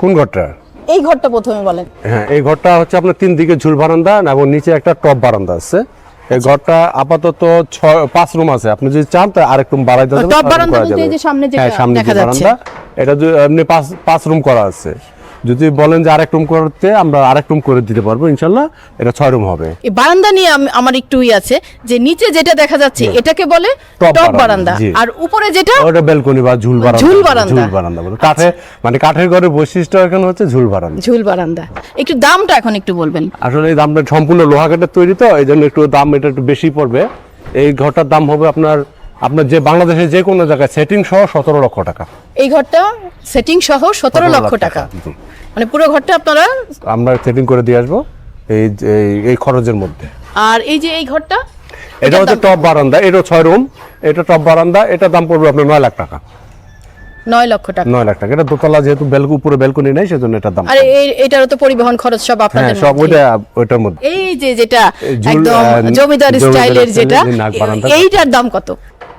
কোন ঘরটা? এই ঘরটা প্রথমে বলেন। হ্যাঁ এই ঘরটা হচ্ছে আপনার তিন দিকে ঝুল বারান্দা এবং নিচে একটা টপ বারান্দা আছে। এই ঘরটা আপাতত ছয় পাঁচ রুম আছে। আপনি যদি চান তো আরেক রুম বাড়াই দেওয়া যাবে, টপ বারান্দা করা বলতে এই যাবে। যে সামনে যেটা হ্যাঁ দেখা যে। বারান্দা এটা এমনি পাঁচ পাঁচ রুম করা আছে। যদি বলেন যে আরেক রুম করতে আমরা আরেক রুম করে দিতে পারব ইনশাল্লাহ এটা ছয় রুম হবে। এই বারান্দা নিয়ে আমার একটু ই আছে যে নিচে যেটা দেখা যাচ্ছে এটাকে বলে টপ বারান্দা আর উপরে যেটা ওটা ব্যালকনি বা ঝুল বারান্দা ঝুল বারান্দা। ঝুল বারান্দা। বলে কাঠে মানে কাঠের ঘরের বৈশিষ্ট্য এখানে হচ্ছে ঝুল বারান্দা। ঝুল বারান্দা। একটু দামটা এখন একটু বলবেন। আসলে এই দামটা সম্পূর্ণ লোহা কাঠের তৈরি তো এই জন্য একটু দাম এটা একটু বেশি পড়বে। এই ঘরটার দাম হবে আপনার আপনার যে বাংলাদেশের যে কোনো জায়গায় সেটিং সহ সতেরো লক্ষ টাকা। এই ঘরটা সেটিং সহ সতেরো লক্ষ টাকা। মানে পুরো ঘরটা আপনারা আমরা সেটিং করে দিয়ে আসব এই এই- খরচের মধ্যে। আর এই যে এই ঘরটা এটা হচ্ছে টপ বারান্দা এটা ছয় রুম এটা টপ বারান্দা এটা দাম পড়বে আপনার নয় লাখ টাকা। নয় লক্ষ টাকা। নয় লাখ টাকা। এটা দোতলা যেহেতু বেলকু উপরে বেলকনি নেই সেজন্য এটার দাম আর এই এটারও তো পরিবহন খরচ সব হ্যাঁ আপনাদের সব ওইটা ওইটার মধ্যে। এই যে যেটা একদম জমিদার স্টাইলের যেটা। এইটার দাম কত?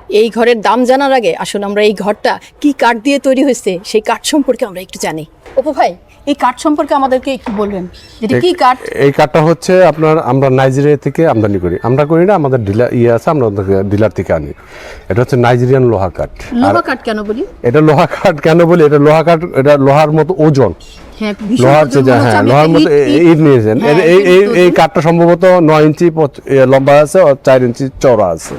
এই ঘরের দাম জানার আগে আসুন আমরা এই ঘরটা কি কাঠ দিয়ে তৈরি হয়েছে সেই কাঠ সম্পর্কে আমরা একটু জানি। অপু ভাই এই কাঠ সম্পর্কে আমাদেরকে একটু বলবেন যেটা কি কাঠ? এই কাঠটা হচ্ছে আপনার আমরা নাইজেরিয়া থেকে আমদানি করি। আমরা করি না আমাদের ডিলার ইয়ে আছে আমরা ডিলার থেকে আনি। এটা হচ্ছে নাইজেরিয়ান লোহা কাঠ। লোহা কাঠ কেন বলি? এটা লোহা কাঠ কেন বলি? এটা লোহা কাঠ এটা লোহার মতো ওজন। হ্যাঁ লোহার হ্যাঁ লোহার মতো ইট- ইট- ইট নিয়েছেন। হ্যাঁ, এই এই। কাঠটা সম্ভবত নয় ইঞ্চি লম্বা আছে আর চার ইঞ্চি চওড়া আছে।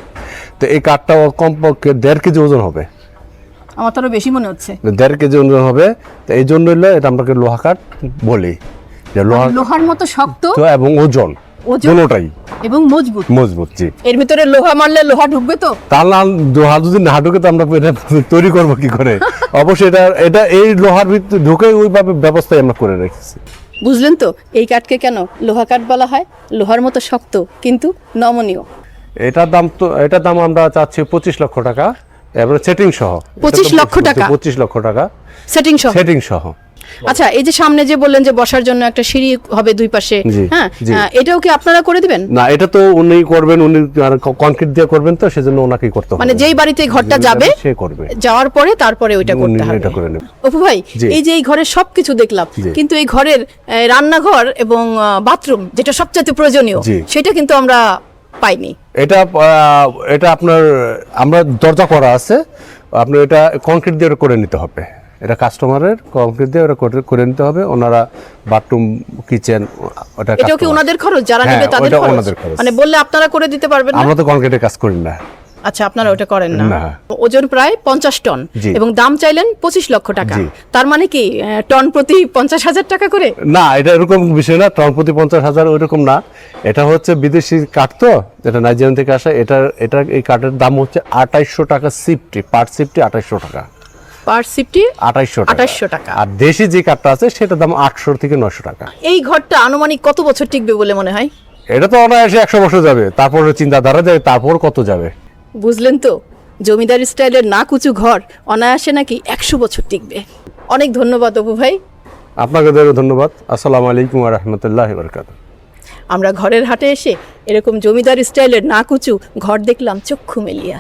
তো এই কাঠটা কমপক্ষে দেড় কেজি ওজন হবে। আমার তো বেশি মনে হচ্ছে। দেড় কেজি ওজন হবে। তো এই জন্য এটা আমরা লোহা কাঠ বলি। যে লোহা লোহার মতো শক্ত এবং ওজন? দুটোটাই। এবং মজবুত। মজবুত জি। এর ভিতরে লোহা মারলে লোহা ঢুকবে তো? লোহা যদি না ঢুকে তো আমরা এটা তৈরি করব কি করে? অবশ্যই এটা এটা এই লোহার ভিতরে ঢুকে ওইভাবে ব্যবস্থাই আমরা করে রেখেছি। বুঝলেন তো? এই কাঠকে কেন লোহা কাঠ বলা হয়? লোহার মতো শক্ত কিন্তু নমনীয়। এটার দাম তো এটার দাম আমরা চাচ্ছি পঁচিশ লক্ষ টাকা এবারে সেটিং সহ। 25 লক্ষ টাকা? পঁচিশ লক্ষ টাকা। সেটিং সহ? সেটিং সহ। আচ্ছা এই যে সামনে যে বললেন যে বসার জন্য একটা সিঁড়ি হবে দুই পাশে হ্যাঁ এটাও কি আপনারা করে দিবেন? না এটা তো উনি করবেন উনি কনক্রিট দিয়ে করবেন তো সেজন্য ওনাকেই করতে হবে। মানে যেই বাড়িতে ঘরটা যাবে সে করবে। যাওয়ার পরে তারপরে ওইটা করতে হবে। এটা করে নেবেন। অপু ভাই এই যে এই ঘরের সবকিছু দেখলাম কিন্তু এই ঘরের রান্নাঘর এবং বাথরুম যেটা সবচেয়ে প্রয়োজনীয় সেটা কিন্তু আমরা পাইনি। এটা এটা আপনার আমরা দরজা করা আছে আপনি এটা কংক্রিট দিয়ে করে নিতে হবে। এটা কাস্টমারের কংক্রিট দিয়ে ওরা করে- করে নিতে হবে। ওনারা বাথরুম কিচেন ওটা এটা কি ওনাদের খরচ? যারা হ্যাঁ, নেবে তাদের খরচ। মানে বললে আপনারা করে দিতে পারবেন না? আমরা তো কংক্রিটের কাজ করি না। আচ্ছা আপনারা ওটা করেন না। ওজন প্রায় পঞ্চাশ টন এবং দাম চাইলেন পঁচিশ লক্ষ টাকা। তার মানে কি টন প্রতি পঞ্চাশ হাজার টাকা করে? না এটা এরকম বিষয় না টন প্রতি পঞ্চাশ হাজার ওইরকম না। এটা হচ্ছে বিদেশি কাঠ তো এটা নাইজেরিয়ান থেকে আসা এটা এটা এই কাঠের দাম হচ্ছে আঠাইশশো টাকা সিফটি পার সিফটি আঠাইশশো টাকা। পার সিফটি আঠাইশশো 2800 টাকা। আর দেশি যে কাঠটা আছে সেটার দাম আটশো থেকে নশো টাকা। এই ঘরটা আনুমানিক কত বছর টিকবে বলে মনে হয়? এটা তো অনায়াসে একশো বছর যাবে তারপর চিন্তাধারা যায় তারপর কত যাবে? বুঝলেন তো? জমিদার স্টাইলের না কুচু ঘর অনায়াসে নাকি একশো বছর টিকবে। অনেক ধন্যবাদ অপু ভাই। আপনাকে ধন্যবাদ। আসসালামু আলাইকুম রহমতুল্লাহ বরকাত আমরা ঘরের হাটে এসে এরকম জমিদার স্টাইলের না কুচু ঘর দেখলাম চক্ষু মেলিয়া।